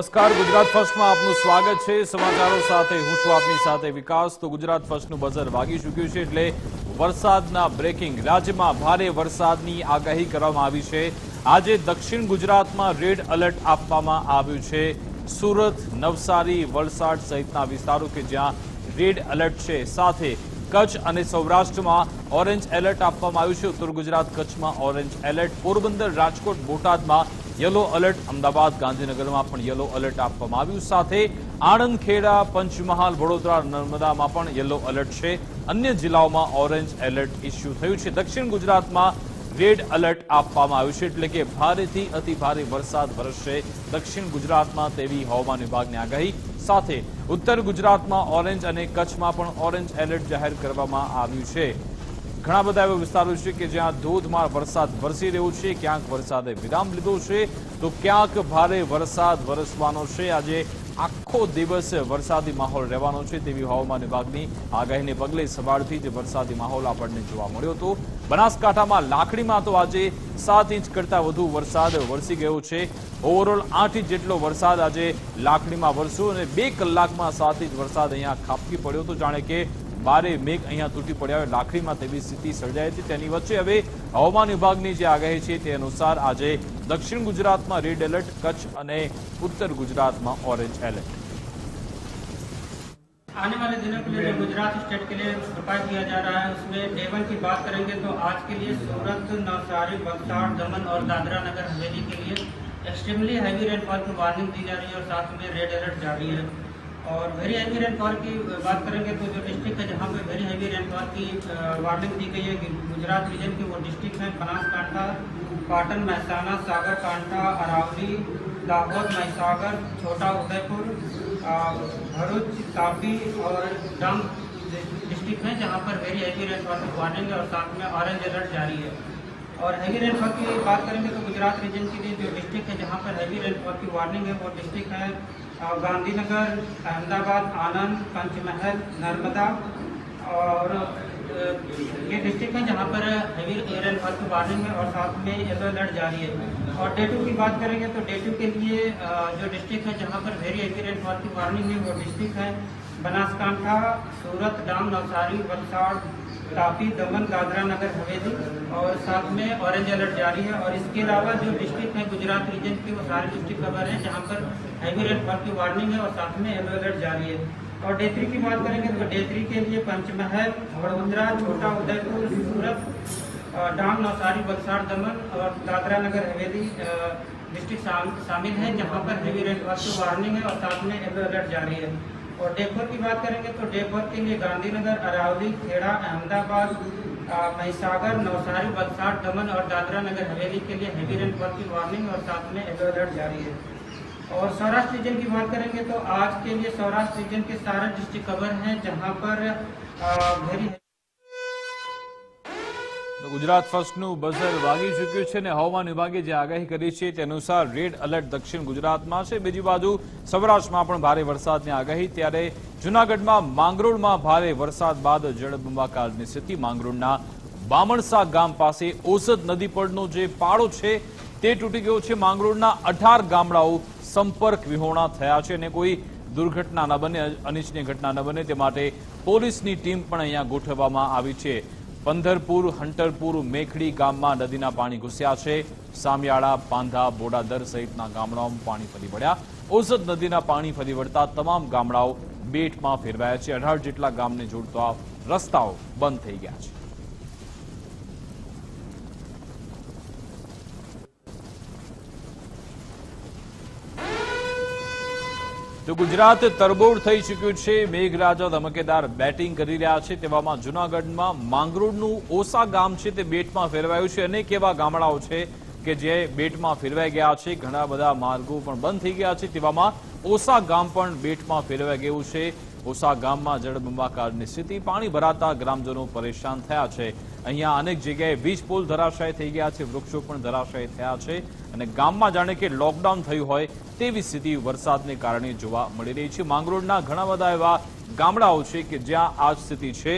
નમસ્કાર. ગુજરાત ફર્સ્ટમાં આપનું સ્વાગત છે. સમાચારો સાથે હું છું આપની સાથે વિકાસ. તો ગુજરાત ફર્સ્ટનું બઝર વાગી ચૂક્યું છે એટલે વરસાદના બ્રેકિંગ. રાજ્યમાં ભારે વરસાદની આગાહી કરવામાં આવી છે. આજે દક્ષિણ ગુજરાતમાં રેડ એલર્ટ આપવામાં આવ્યું છે. સુરત, નવસારી, વલસાડ સહિતના વિસ્તારો કે જ્યાં રેડ એલર્ટ છે. સાથે કચ્છ અને સૌરાષ્ટ્રમાં ઓરેન્જ એલર્ટ આપવામાં આવ્યું છે. ઉત્તર ગુજરાત કચ્છમાં ઓરેન્જ એલર્ટ. પોરબંદર, રાજકોટ, બોટાદમાં યલો એલર્ટ અમદાવાદ ગાંધીનગરમાં પણ યલો એલર્ટ આપવામાં આવ્યું. સાથે આણંદ ખેડા પંચમહાલ, વડોદરા, નર્મદામાં પણ યલો એલર્ટ છે. અન્ય જિલ્લાઓમાં ઓરેન્જ એલર્ટ ઇસ્યુ થયું છે. દક્ષિણ ગુજરાતમાં રેડ એલર્ટ આપવામાં આવ્યું છે. એટલે કે ભારેથી અતિ ભારે વરસાદ વરસશે દક્ષિણ ગુજરાતમાં તેવી હવામાન વિભાગની આગાહી. સાથે ઉત્તર ગુજરાતમાં ઓરેન્જ અને કચ્છમાં પણ ઓરેન્જ એલર્ટ જાહેર કરવામાં આવ્યું છે. ઘણા બધા એવા વિસ્તારો છે કે જ્યાં ધોધમાર વરસાદ વરસી રહ્યો છે, ક્યાંક વરસાદે વિરામ લીધો છે, તો ક્યાંક ભારે વરસાદ વરસવાનો છે. આજે આખો દિવસ વરસાદી માહોલ રહેવાનો છે તેવી હવામાન વિભાગની આગાહીને પગલે સવારથી જ વરસાદી માહોલ આપણને જોવા મળ્યો હતો. બનાસકાંઠામાં લાકડીમાં તો આજે સાત ઇંચ કરતાં વધુ વરસાદ વરસી ગયો છે. ઓવરઓલ આઠ ઇંચ જેટલો વરસાદ આજે લાકડીમાં વરસ્યો અને બે કલાકમાં સાત ઇંચ વરસાદ અહીંયા ખાબકી પડ્યો હતો. જાણે કે બારે મેઘ અહીંયા તૂટી પડ્યા હોય લાખણીમાં તેવી સ્થિતિ સર્જાઈ હતી તેની વચ્ચે હવે હવામાન વિભાગની જે આગાહી છે તે અનુસાર આજે દક્ષિણ ગુજરાતમાં રેડ એલર્ટ કચ્છ અને ઉત્તર ગુજરાતમાં ઓરેન્જ એલર્ટ आने वाले दिनों के लिए जो गुजरात स्टेट के लिए उपाय किया जा रहा है उसमें डे वन की बात करेंगे तो आज के लिए सूरत नवसारी वलसाड़ दमन और दादरा नगर हवेली के लिए एक्सट्रीमली हैवी रेनफॉल की वार्निंग दी जा रही है और साथ में रेड अलर्ट जारी है और वेरी हैवी रेनफॉल की बात करेंगे तो जो डिस्ट्रिक्ट है, जहाँ पे वेरी हैवी रेनफॉल की वार्निंग दी गई है गुजरात रीजन के वो डिस्ट्रिक्ट हैं, बनासकांठा, पाटन महसाना सागर कांठा अरावली दाहोद महिसागर, छोटा उदयपुर भरूच तापी और डांग डिस्ट्रिक्ट हैं, जहाँ पर वेरी हैवी रेनफॉल की वार्निंग और साथ में ऑरेंज अलर्ट जारी है। और हैवी रेनफॉल की बात करेंगे तो गुजरात रीजन के लिए जो डिस्ट्रिक्ट है, जहाँ पर हैवी रेनफॉल की वार्निंग है, वो डिस्ट्रिक्ट है गांधीनगर, अहमदाबाद, आनंद, पंचमहल, नर्मदा और ये डिस्ट्रिक्ट है जहाँ पर हैवी रेनफॉल की वार्निंग है और साथ में येलो अलर्ट जारी है। और डे टू की बात करेंगे तो डे टू के लिए जो डिस्ट्रिक्ट है जहाँ पर वेरी हैवी रेनफॉल की वार्निंग है वो डिस्ट्रिक्ट है। बनासकांठा, सूरत, डांग, नवसारी, वलसाड़ तापी दमन दादरा नगर हवेली और साथ में ऑरेंज अलर्ट जारी है और इसके अलावा जो डिस्ट्रिक्ट है गुजरात रीजन की, वो सारे डिस्ट्रिक्ट कवर हैं, जहाँ पर हैवी रेनफॉल की वार्निंग है और साथ में येलो अलर्ट जारी है। और डे थ्री की बात करेंगे तो डे थ्री के लिए पंचमहल वडोदरा छोटा उदयपुर, सूरत डांग, नवसारी, बक्सार, दमन और दादरा नगर हवेली डिस्ट्रिक्ट शामिल है, जहाँ पर हैवी रेनफॉल की वार्निंग है और साथ में येलो अलर्ट जारी है। और डेपर की बात करेंगे तो डेपर के लिए गांधीनगर, अरावली, खेड़ा, अहमदाबाद महिसागर, नवसारी बलसाड़ दमन और दादरा नगर हवेली के लिए हैवी रेनफॉल की वार्निंग और साथ में येलो अलर्ट जारी है। और सौराष्ट्र रीजन की बात करेंगे तो आज के लिए सौराष्ट्र रीजन के सारे डिस्ट्रिक्ट कवर हैं जहाँ पर वेरी ગુજરાત ફર્સ્ટનું બઝર વાગી ચૂક્યું છે અને હવામાન વિભાગે જે આગાહી કરી છે તે અનુસાર રેડ એલર્ટ દક્ષિણ ગુજરાતમાં છે. બીજી બાજુ સૌરાષ્ટ્રમાં પણ ભારે વરસાદની આગાહી. ત્યારે જૂનાગઢમાં માંગરોળમાં ભારે વરસાદ બાદ જળબંબાકારની સ્થિતિ. માંગરોળના બામણસા ગામ પાસે ઓસદ નદી પરનો જે પાળો છે તે તૂટી ગયો છે. માંગરોળના અઢાર ગામડાઓ સંપર્ક વિહોણા થયા છે અને કોઈ દુર્ઘટના ન બને, અનિચ્છનીય ઘટના ન બને. તે માટે પોલીસની ટીમ પણ અહીંયા ગોઠવવામાં આવી છે. પંધરપુર હંટરપુર, મેખડી ગામમાં નદીના પાણી ઘૂસ્યા છે. સામિયાળા, પાંધા, બોડાદર સહિતના ગામડાઓમાં પાણી ફરી વળ્યા. ઓસદ નદીના પાણી ફરી વળતા તમામ ગામડાઓ બેટમાં ફેરવાયા છે. અઢાર જેટલા ગામને જોડતા રસ્તાઓ બંધ થઈ ગયા છે. તો ગુજરાત તરબોળ થઈ ચૂક્યું છે. મેઘરાજા ધમકેદાર બેટિંગ કરી રહ્યા છે. તેવામાં જુનાગઢમાં માંગરોળનું ઓસા ગામ છે તે બેટમાં ફેરવાયું છે. અનેક એવા ગામડાઓ છે કે જે બેટમાં ફેરવાઈ ગયા છે. ઘણા બધા માર્ગો પણ બંધ થઈ ગયા છે. તેવામાં ઓસા ગામ પણ બેટમાં ફેરવાઈ ગયું છે. ઓસા ગામમાં જળબંબાકારની સ્થિતિ, પાણી ભરાતા ગ્રામજનો પરેશાન થયા છે. અહીંયા અનેક જગ્યાએ વીજ પોલ ધરાશાય થઈ ગયા છે. વૃક્ષો પણ ધરાશાય થયા છે. અને ગામમાં જાણે કે લોકડાઉન થયું હોય તેવી સ્થિતિ વરસાદને કારણે જોવા મળી રહી છે. માંગરોળના ઘણા બધા એવા ગામડાઓ છે કે જ્યાં આ સ્થિતિ છે.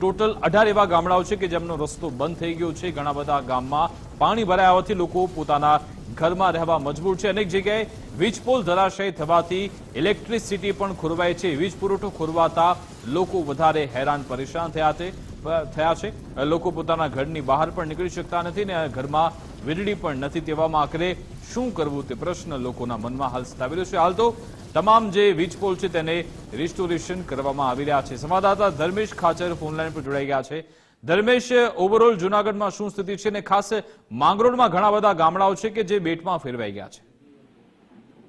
ટોટલ અઢાર એવા ગામડાઓ છે કે જેમનો રસ્તો બંધ થઈ ગયો છે. ઘણા બધા ગામમાં પાણી ભરાયા હોવાથી લોકો પોતાના ઘરમાં રહેવા મજબૂર છે. અનેક જગ્યાએ વીજપોલ ધરાશય થવાથી ઇલેક્ટ્રિસિટી પણ ખોરવાય છે. વીજ પુરવઠો ખોરવાતા લોકો વધારે હેરાન પરેશાન થયા છે. લોકો પોતાના ઘરની બહાર પણ નીકળી શકતા નથી ને ઘરમાં વીજળી પણ નથી તેવામાં આખરે. શું કરવું તે પ્રશ્ન લોકોના મનમાં હાલ સ્થાપી રહ્યો છે. હાલ તો તમામ જે વીજ પોલ છે તેને રિસ્ટોરેશન કરવામાં આવી રહ્યા છે. સંવાદદાતા ધર્મેશ ખાચર ફોનલાઈન પર જોડાઈ ગયા છે. ધર્મેશ ઓવરઓલ જુનાગઢમાં શું સ્થિતિ છે અને ખાસ માંગરોળમાં ઘણા બધા ગામડાઓ છે કે જે બેટમાં ફેરવાઈ ગયા છે?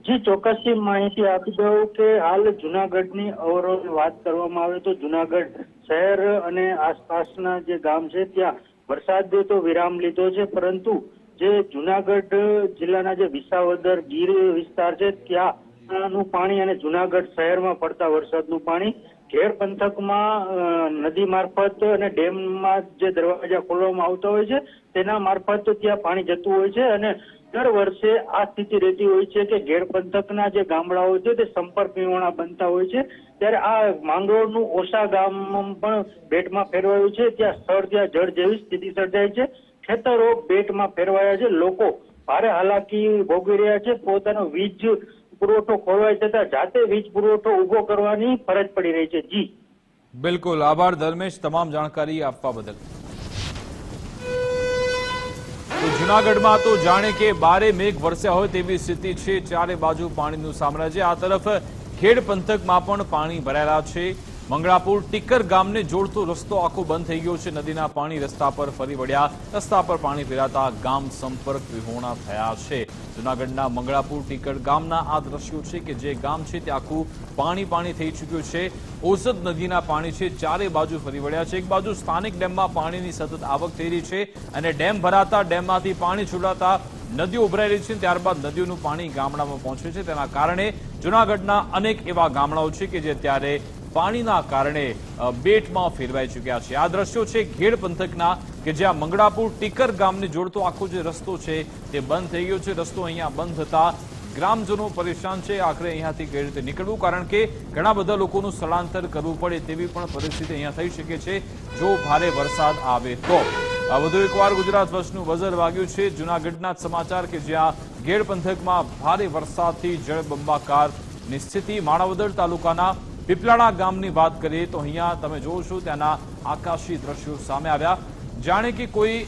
જી, ચોક્કસથી માહિતી આપી દઉં કે હાલ જુનાગઢની ઓવરઓલ વાત કરવામાં આવે તો જુનાગઢ શહેર અને આસપાસના જે ગામ છે ત્યાં વરસાદે તો વિરામ લીધો છે, પરંતુ જે જુનાગઢ જિલ્લાના જે વિસાવદર ગીર વિસ્તાર છે, ત્યાંનું પાણી અને જુનાગઢ શહેરમાં પડતા વરસાદનું પાણી, ઘેર પંથકમાં નદી મારફત અને ડેમમાં જે દરવાજા ખોલવામાં આવતા હોય છે, તેના મારફત ત્યાં પાણી જતું હોય છે અને દર વર્ષે આ સ્થિતિ રહેતી હોય છે કે ઘેર પંથકના જે ગામડાઓ છે તે સંપર્ક વિહોણા બનતા હોય છે. ત્યારે આ માંગરોળનું ઓછા ગામ પણ બેટમાં ફેરવાયું છે, ત્યાં સ્થળ, ત્યાં જળ જેવી સ્થિતિ સર્જાય છે. ખેતરો પેટમાં ફેરવાયા છે. લોકો ભારે હાલાકી ભોગવી રહ્યા છે. પોતાનો વીજ પુરવઠો ખોરવાય જતા જાતે વીજ પુરવઠો ઊભો કરવાની ફરજ પડી રહી છે. જી. બિલકુલ. આભાર ધર્મેશ. તમામ જાણકારી આપવા બદલ. જુનાગઢમાં તો જાણે કે બારે મેઘ વરસ્યા હોય તેવી સ્થિતિ છે. ચારે બાજુ પાણીનું સામ્રાજ્ય. આ તરફ ખેડ પંથકમાં પણ પાણી ભરાયેલા છે. મંગળાપુર ટીકર ગામને જોડતો રસ્તો આખો બંધ થઈ ગયો છે. નદીના પાણી રસ્તા પર ફરી વળ્યા. રસ્તા પર પાણી ફેરાતા ગામ સંપર્ક વિહોણા થયા છે. જુનાગઢના મંગળાપુર ટીકર ગામના આ દ્રશ્યો છે કે જે ગામ છે તે આખું પાણી પાણી થઈ ચૂક્યું છે. ઓસદ નદીના પાણી છે, ચારે બાજુ ફરી વળ્યા છે. એક બાજુ સ્થાનિક ડેમમાં પાણીની સતત આવક થઈ રહી છે અને ડેમ ભરાતા ડેમમાંથી પાણી છોડાતા નદીઓ ઉભરાઈ રહી છે. ત્યારબાદ નદીઓનું પાણી ગામડામાં પહોંચે છે. તેના કારણે જુનાગઢના અનેક એવા ગામડાઓ છે કે જે ત્યારે પાણીના કારણે બેટમાં ફેરવાઈ ચૂક્યા છે. આ દ્રશ્યો છે ઘેડ પંથકના કે જ્યાં મંગળાપુર ટીકર ગામને જોડતો આખો જે રસ્તો છે તે બંધ થઈ ગયો છે. રસ્તો અહીંયા બંધ થતા ગ્રામજનો પરેશાન છે. આખરે અહીંયાથી કઈ રીતે નીકળવું? કારણ કે ઘણા બધા લોકોનું સ્થળાંતર કરવું પડે તેવી પણ પરિસ્થિતિ અહીંયા થઈ શકે છે. જો ભારે વરસાદ આવે તો. વધુ એકવાર ગુજરાત વર્ષનું બઝર વાગ્યું છે. જુનાગઢના સમાચાર કે જ્યાં ગેડ પંથકમાં ભારે વરસાદથી જળબંબાકારની સ્થિતિ. માણાવદર તાલુકાના પીપલાણા ગામની વાત કરીએ તો અહીંયા તમે જોવો છો ત્યાંના આકાશી દ્રશ્યો સામે આવ્યા. જાણે કે કોઈ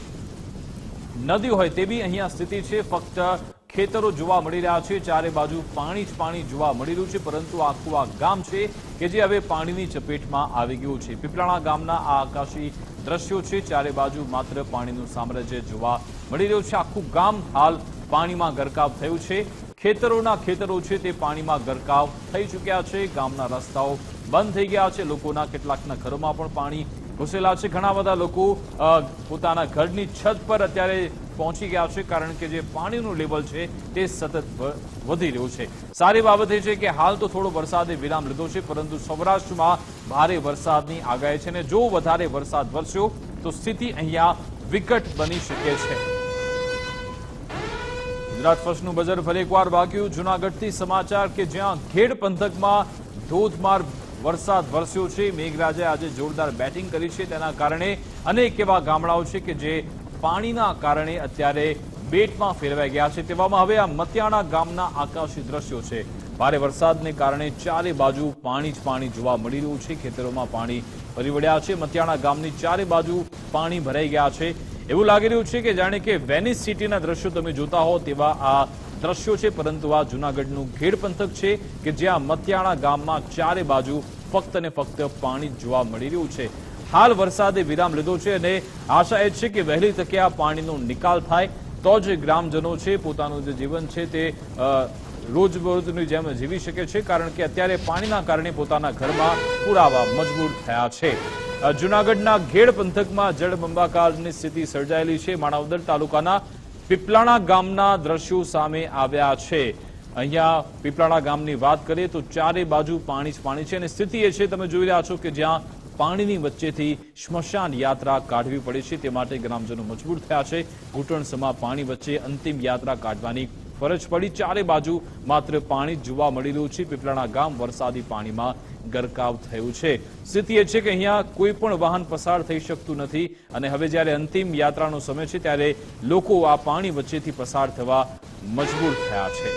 નદી હોય તેવી અહીંયા સ્થિતિ છે. ફક્ત ખેતરો જોવા મળી રહ્યા છે. ચારે બાજુ પાણી જ પાણી જોવા મળી રહ્યું છે. પરંતુ આખું આ ગામ છે કે જે હવે પાણીની ચપેટમાં આવી ગયું છે. પીપળાણા ગામના આ આકાશી દ્રશ્યો છે. ચારે બાજુ માત્ર પાણીનું સામ્રાજ્ય જોવા મળી રહ્યું છે. આખું ગામ હાલ પાણીમાં ગરકાવ થયું છે. ખેતરોના ખેતરો છે તે પાણીમાં ગરકાવ થઈ ચૂક્યા છે. ગામના રસ્તાઓ બંધ થઈ ગયા છે. લોકોના કેટલાકના ઘરોમાં પણ પાણી ઘૂસેલા છે. ઘણા બધા લોકો પોતાના ઘરની છત પર અત્યારે પહોંચી ગયા છે કારણ કે જે પાણીનું લેવલ છે તે સતત વધી રહ્યું છે. સારી બાબત એ છે કે હાલ તો થોડો વરસાદે વિરામ લીધો છે, પરંતુ સૌરાષ્ટ્રમાં ભારે વરસાદની આગાહી છે અને જો વધારે વરસાદ વરસ્યો તો સ્થિતિ અહીંયા વિકટ બની શકે છે. ગુજરાત ફર્સ્ટનું બજાર ફરી એકવાર વાગ્યું. જુનાગઢથી સમાચાર કે જ્યાં ખેડ પંથકમાં ધોધમાર વરસાદ વરસ્યો છે. મેઘરાજાએ આજે જોરદાર બેટિંગ કરી છે. તેના કારણે અનેક એવા ગામડાઓ છે કે જે પાણીના કારણે અત્યારે બેટમાં ફેરવાઈ ગયા છે. તેવામાં હવે આ મતિયાણા ગામના આકાશી દ્રશ્યો છે. ભારે વરસાદને કારણે ચારે બાજુ પાણી જ પાણી જોવા મળી રહ્યું છે. ખેતરોમાં પાણી ફરી વળ્યા છે. મતિયાણા ગામની ચારે બાજુ પાણી ભરાઈ ગયા છે. એવું લાગી રહ્યું છે કે જાણે કે વેનિસ સિટીના દ્રશ્યો તમે જોતા હો તેવા આ દ્રશ્યો છે, પરંતુ આ જુનાગઢનું ઘેડ પંથક છે કે જ્યાં મતિયાણા ગામમાં ચારે બાજુ ફક્ત ને ફક્ત પાણી જોવા મળી રહ્યું છે. હાલ વરસાદે વિરામ લીધો છે અને આશા એ છે કે વહેલી તકે આ પાણીનો નિકાલ થાય. તો જ ગ્રામજનો છે, પોતાનું જે જીવન છે તે રોજબરોજની જેમ જીવી શકે છે, કારણ કે અત્યારે પાણીના કારણે પોતાના ઘરમાં પુરાવા મજબૂર થયા છે. જૂનાગઢના ઘેડ પંથકમાં જળબંબાકારની સ્થિતિ સર્જાયેલી છે. માણાવદર તાલુકાના પીપલાણા ગામના દ્રશ્યો સામે આવ્યા છે. અહીંયા પીપલાણા ગામની વાત કરીએ તો ચારે બાજુ પાણી જ પાણી છે અને સ્થિતિ એ છે, તમે જોઈ રહ્યા છો કે જ્યાં પાણીની વચ્ચેથી સ્મશાન યાત્રા કાઢવી પડે છે. તે માટે ગ્રામજનો મજબૂર થયા છે. ઘૂંટણસમા પાણી વચ્ચે અંતિમ યાત્રા કાઢવાની ફરજ પડી ચારે બાજુ માત્ર પાણી જોવા મળી રહ્યું છે. પીપળાણા ગામ વરસાદી પાણીમાં ગરકાવ થયું છે. સ્થિતિ એ છે કે અહીંયા કોઈ પણ વાહન પસાર થઈ શકતું નથી અને હવે જ્યારે અંતિમ યાત્રાનો સમય છે ત્યારે લોકો આ પાણી વચ્ચેથી પસાર થવા મજબૂર થયા છે.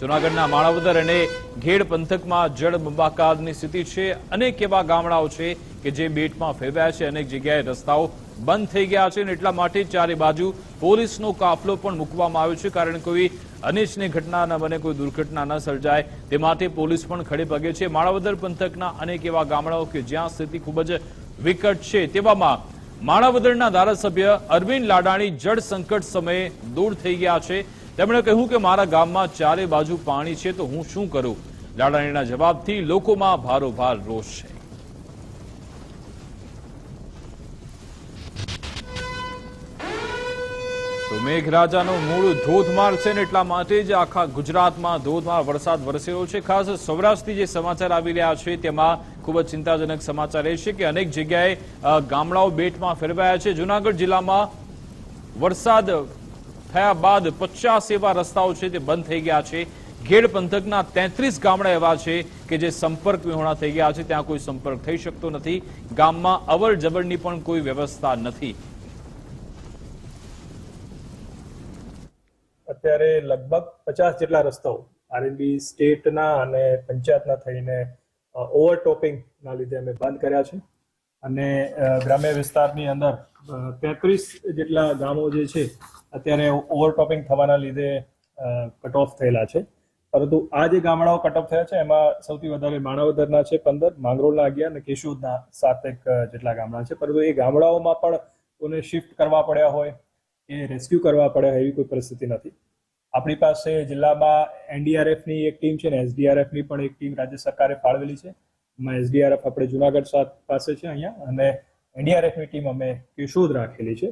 જૂનાગઢના માણાવદર અને ઘેડ પંથકમાં જળ બંબાકારની સ્થિતિ છે. અનેક એવા ગામડાઓ છે કે જે બેટમાં ફેરવાયા છે. અનેક જગ્યાએ રસ્તાઓ બંધ થઈ ગયા છે અને એટલા માટે ચારે બાજુ પોલીસનો કાફલો પણ મૂકવામાં આવ્યો છે. કારણ કોઈ અનિચ્છની ઘટના ન બને, કોઈ દુર્ઘટના ન સર્જાય, તે માટે પોલીસ પણ ખડે પગે છે. માણાવદર પંથકના અનેક એવા ગામડાઓ કે જ્યાં સ્થિતિ ખૂબ જ વિકટ છે. તેવામાં માણાવદરના ધારાસભ્ય અરવિંદ લાડાણી જળ સંકટ સમયે દૂર થઈ ગયા છે. તેમણે કહ્યું કે મારા ગામમાં ચારે બાજુ પાણી છે, તો હું શું કરું? લાડાણીના જવાબથી લોકોમાં ભારોભાર રોષ છે. મેઘરાજાનો મૂળ ધોધમાર છે ને એટલા માટે જ આખા ગુજરાતમાં ધોધમાર વરસાદ વરસેલો છે. ખાસ સૌરાષ્ટ્રથી જે સમાચાર આવી રહ્યા છે તેમાં ખૂબ જ ચિંતાજનક સમાચાર એ છે કે અનેક જગ્યાએ ગામડાઓ બેટમાં ફેરવાયા છે. જુનાગઢ જિલ્લામાં વરસાદ થયા બાદ પચાસ એવા રસ્તાઓ છે તે બંધ થઈ ગયા છે. ઘેડ પંથકના તેત્રીસ ગામડા એવા છે કે જે સંપર્ક વિહોણા થઈ ગયા છે. ત્યાં કોઈ સંપર્ક થઈ શકતો નથી. ગામમાં અવર જવરની પણ કોઈ વ્યવસ્થા નથી. અત્યારે લગભગ પચાસ જેટલા રસ્તાઓ આરએનબી સ્ટેટના અને પંચાયતના થઈને ઓવરટોપિંગના લીધે અમે બંધ કર્યા છે. અને ગ્રામ્ય વિસ્તારની અંદર તેત્રીસ જેટલા ગામો જે છે, અત્યારે ઓવરટોપિંગ થવાના લીધે કટ ઓફ થયેલા છે. પરંતુ આ જે ગામડાઓ કટ ઓફ થયા છે, એમાં સૌથી વધારે માણાવદરના છે પંદર માંગરોળના અગિયાર અને કેશોદના સાતેક જેટલા ગામડા છે. પરંતુ એ ગામડાઓમાં પણ કોને શિફ્ટ કરવા પડ્યા હોય, એ રેસ્ક્યુ કરવા પડે એવી કોઈ પરિસ્થિતિ નથી. આપણી પાસે જિલ્લામાં એનડીઆરએફની એક ટીમ છે ને એસડીઆરએફની પણ એક ટીમ રાજ્ય સરકારે ફાળવેલી છે. એમાં એસડીઆરએફ આપણે જુનાગઢ પાસે છે અહીંયા અને એનડીઆરએફની ટીમ અમે કેશોદ રાખેલી છે.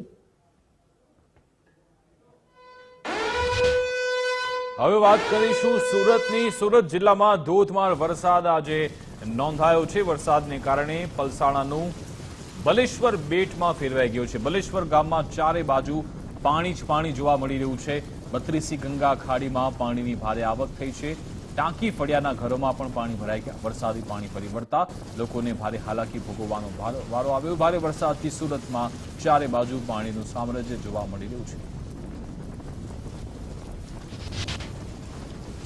હવે વાત કરીશું સુરતની. સુરત જિલ્લામાં ધોધમાર વરસાદ આજે નોંધાયો છે. વરસાદને કારણે પલસાણાનું બલેશ્વર બેટમાં ફેરવાઈ ગયું છે. બલેશ્વર ગામમાં ચારે બાજુ પાણી જ પાણી જોવા મળી રહ્યું છે. બત્રીસી ગંગા ખાડીમાં પાણીની ભારે આવક થઈ છે. ટાંકી ફળિયાના ઘરોમાં પણ પાણી ભરાઈ ગયા. વરસાદી પાણી ફરી વળતા લોકોને ભારે હાલાકી ભોગવવાનો વારો આવ્યો. ભારે વરસાદથી સુરતમાં ચારે બાજુ પાણીનું સામ્રાજ્ય જોવા મળી રહ્યું છે.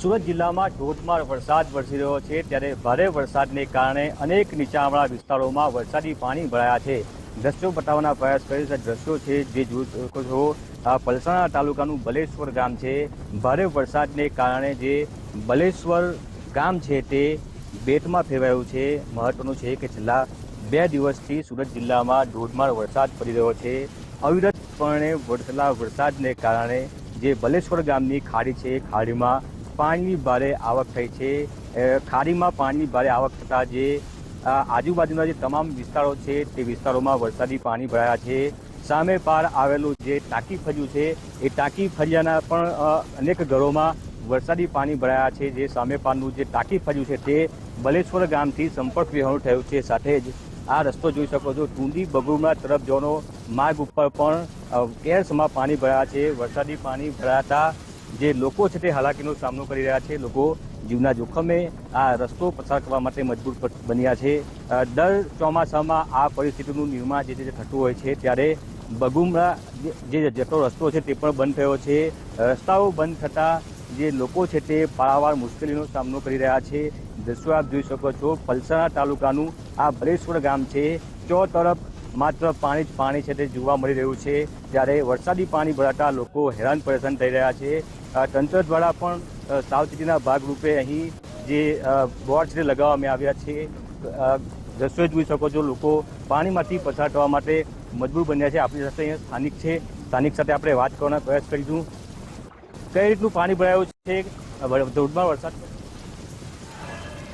સુરત જિલ્લામાં ધોધમાર વરસાદ વરસી રહ્યો છે. ત્યારે ભારે વરસાદને કારણે અનેક નીચાણવાળા વિસ્તારોમાં વરસાદી પાણી ભરાયા છે. દ્રશ્યો બતાવવાના પ્રયાસ કરી દ્રશ્યો છે જે જોઈ શકો છો. પલસાણા તાલુકાનું બલેશ્વર ગામ છે. ભારે વરસાદને કારણે જે બલેશ્વર ગામ છે તે બેટમાં ફેરવાયું છે. મહત્વનું છે કે છેલ્લા બે દિવસથી સુરત જિલ્લામાં ધોધમાર વરસાદ પડી રહ્યો છે. અવિરતપણે વરસેલા વરસાદને કારણે જે બલેશ્વર ગામની ખાડી છે, ખાડીમાં પાણીની ભારે આવક થઈ છે. ખાડીમાં પાણીની ભારે આવક થતાં જે આજુબાજુના જે તમામ વિસ્તારો છે તે વિસ્તારોમાં વરસાદી પાણી ભરાયા છે. સામે પાર આવેલું જે ટાંકી ફર્યું છે, એ ટાંકી ફરિયાના પણ અનેક ઘરોમાં વરસાદી પાણી ભરાયા છે. જે સામે પારનું જે ટાંકી ફર્યું છે, તે બલેશ્વર ગામથી સંપર્ક વિહોણું થયું છે. સાથે જ આ રસ્તો જોઈ શકો છો ટુંડી બગુમા તરફ જવાનો માર્ગ ઉપર પણ કેરસમાં પાણી ભરાયા છે. વરસાદી પાણી ભરાતા જે લોકો છે, તે હાલાકીનો સામનો કરી રહ્યા છે. લોકો જીવના જોખમે આ રસ્તો પસાર કરવા માટે મજબૂર બન્યા છે. દર ચોમાસામાં આ પરિસ્થિતિનું નિર્માણ જે થતું હોય છે. ત્યારે બગુમરા જે જતો રસ્તો છે તે પણ બંધ થયો છે. રસ્તાઓ બંધ થતાં જે લોકો છે તે પારાવાર મુશ્કેલીનો સામનો કરી રહ્યા છે. દ્રશ્યો આપ જોઈ શકો છો. પલસાણા તાલુકાનું આ બલેશ્વર ગામ છે. ચો તરફ માત્ર પાણી જ પાણી છે તે જોવા મળી રહ્યું છે. ત્યારે વરસાદી પાણી ભરાતા લોકો હેરાન પરેશાન થઈ રહ્યા છે. તંત્ર દ્વારા પણ સાવચેતીના ભાગરૂપે અહીં જે બોર્ડ છે લગાવવામાં આવ્યા છે. દ્રશ્યો જોઈ શકો છો. લોકો પાણીમાંથી પસાર થવા માટે મજબૂર બન્યા છે. આપણી સાથે અહીંયા સ્થાનિક છે. સ્થાનિક સાથે આપણે વાત કરવાનો પ્રયાસ કરીશું. કઈ રીતનું પાણી ભરાયું છે? ધોધમાર વરસાદ.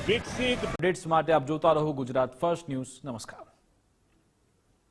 વિકસિત અપડેટ્સ માટે આપ જોતા રહો ગુજરાત ફર્સ્ટ ન્યૂઝ નમસ્કાર.